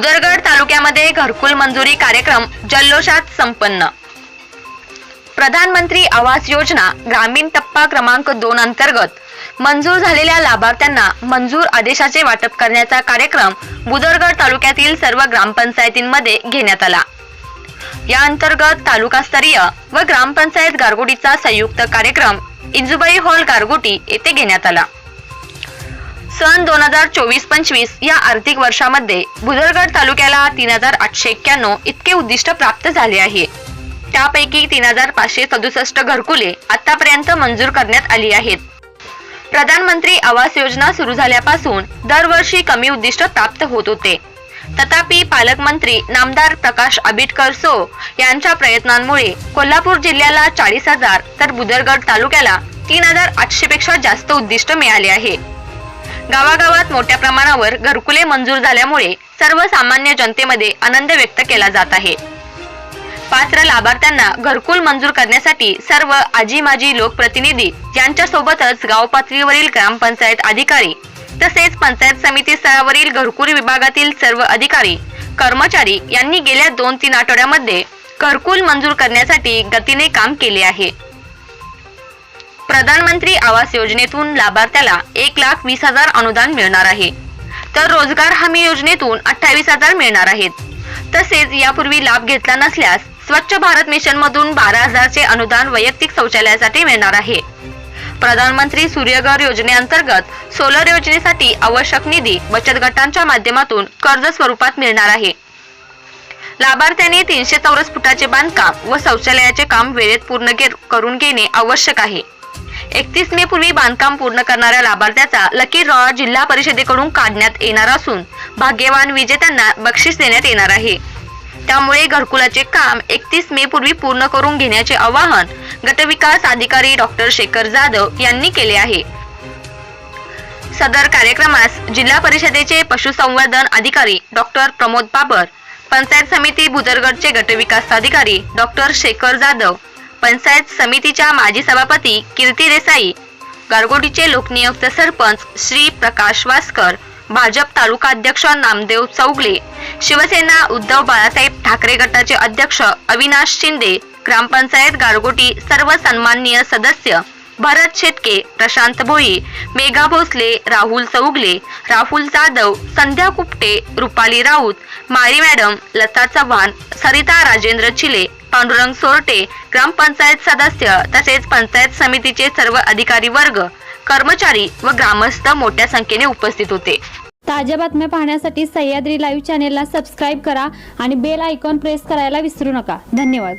भुदरगड तालुक्यामध्ये घरकुल मंजुरी कार्यक्रम जल्लोषात संपन्न. प्रधानमंत्री आवास योजना ग्रामीण टप्पा क्रमांक दोन अंतर्गत मंजूर झालेल्या लाभार्थ्यांना मंजूर आदेशाचे वाटप करण्याचा कार्यक्रम बुदरगड तालुक्यातील सर्व ग्रामपंचायतींमध्ये घेण्यात आला. या अंतर्गत तालुकास्तरीय व ग्रामपंचायत गारगोटीचा संयुक्त कार्यक्रम इंजुबाई हॉल गारगोटी येथे घेण्यात आला. सन दोन हजार चोवीस पंचवीस या आर्थिक वर्षामध्ये भुदरगड तालुक्याला तीन हजार आठशे एक्क्याण्णव इतके उद्दिष्ट प्राप्त झाले आहे. त्यापैकी तीन हजार पाचशे सदुसष्ट घरकुले आतापर्यंत मंजूर करण्यात आली आहेत. प्रधानमंत्री आवास योजना सुरू झाल्यापासून दरवर्षी कमी उद्दिष्ट प्राप्त होत होते. तथापि पालकमंत्री नामदार प्रकाश आबिटकर सो यांच्या प्रयत्नांमुळे कोल्हापूर जिल्ह्याला चाळीस हजार तर बुदरगड तालुक्याला तीन हजार आठशे पेक्षा जास्त उद्दिष्ट मिळाले आहे. गावागावात मोठ्या प्रमाणावर घरकुले मंजूर झाल्यामुळे सर्वसामान्य जनतेमध्ये आनंद व्यक्त केला जात आहे. पात्र लाभार्थ्यांना घरकुल मंजूर करण्यासाठी सर्व आजी माजी लोकप्रतिनिधी यांच्यासोबतच गाव पातळीवरील ग्रामपंचायत अधिकारी तसेच पंचायत समिती स्तरावरील घरकुल विभागातील सर्व अधिकारी कर्मचारी यांनी गेल्या दोन तीन आठवड्यामध्ये घरकुल मंजूर करण्यासाठी गतीने काम केले आहे. प्रधानमंत्री आवास योजनेतून लाभार्थ्याला एक लाख वीस हजार अनुदान मिळणार आहे. तर रोजगार हमी योजनेतून अठ्ठावीस हजार मिळणार आहेत. तसेच यापूर्वी लाभ घेतला नसल्यास स्वच्छ भारत मिशन मधून बारा हजारचे अनुदान वैयक्तिक शौचालयासाठी मिळणार आहे. प्रधानमंत्री सूर्यघर योजनेअंतर्गत सोलर योजनेसाठी आवश्यक निधी बचत गटांच्या माध्यमातून कर्ज स्वरूपात मिळणार आहे. लाभार्थ्याने तीनशे चौरस फुटाचे बांधकाम व शौचालयाचे काम वेळेत पूर्ण करून घेणे आवश्यक आहे. एकतीस मे पूर्वी बांधकाम पूर्ण करणाऱ्या लाभार्थ्याचा लकी ड्रॉ जिल्हा परिषदेकडून काढण्यात येणार असून भाग्यवान विजेत्यांना बक्षीस देण्यात येणार आहे. त्यामुळे घरकुलाचे काम एकतीस मे पूर्वी पूर्ण करून घेण्याचे आवाहन गटविकास अधिकारी डॉक्टर शेखर जाधव यांनी केले आहे. सदर कार्यक्रमास जिल्हा परिषदेचे पशुसंवर्धन अधिकारी डॉक्टर प्रमोद बाबर पंचायत समिती भुदरगडचे गटविकास अधिकारी डॉक्टर शेखर जाधव पंचायत समितीच्या माजी सभापती कीर्ती देसाई गारगोटीचे लोकनियुक्त सरपंच श्री प्रकाश वासकर भाजप तालुका अध्यक्ष नामदेव चौगले शिवसेना उद्धव बाळासाहेब ठाकरे गटाचे अध्यक्ष अविनाश शिंदे ग्रामपंचायत गारगोटी सर्व सन्माननीय सदस्य भरत शेतके प्रशांत भोई मेघा भोसले राहुल चौगले राहुल जाधव संध्या कुपटे रुपाली राऊत मारी मॅडम लता चव्हाण सरिता राजेंद्र चिले पांडुरंग सोरटे ग्रामपंचायत सदस्य तसेच पंचायत समितीचे सर्व अधिकारी वर्ग कर्मचारी व ग्रामस्थ मोठ्या संख्येने उपस्थित होते. ताज्या बातम्या पाहण्यासाठी सह्याद्री लाईव्ह चॅनेलला सबस्क्राईब करा आणि बेल आयकॉन प्रेस करायला विसरू नका. धन्यवाद.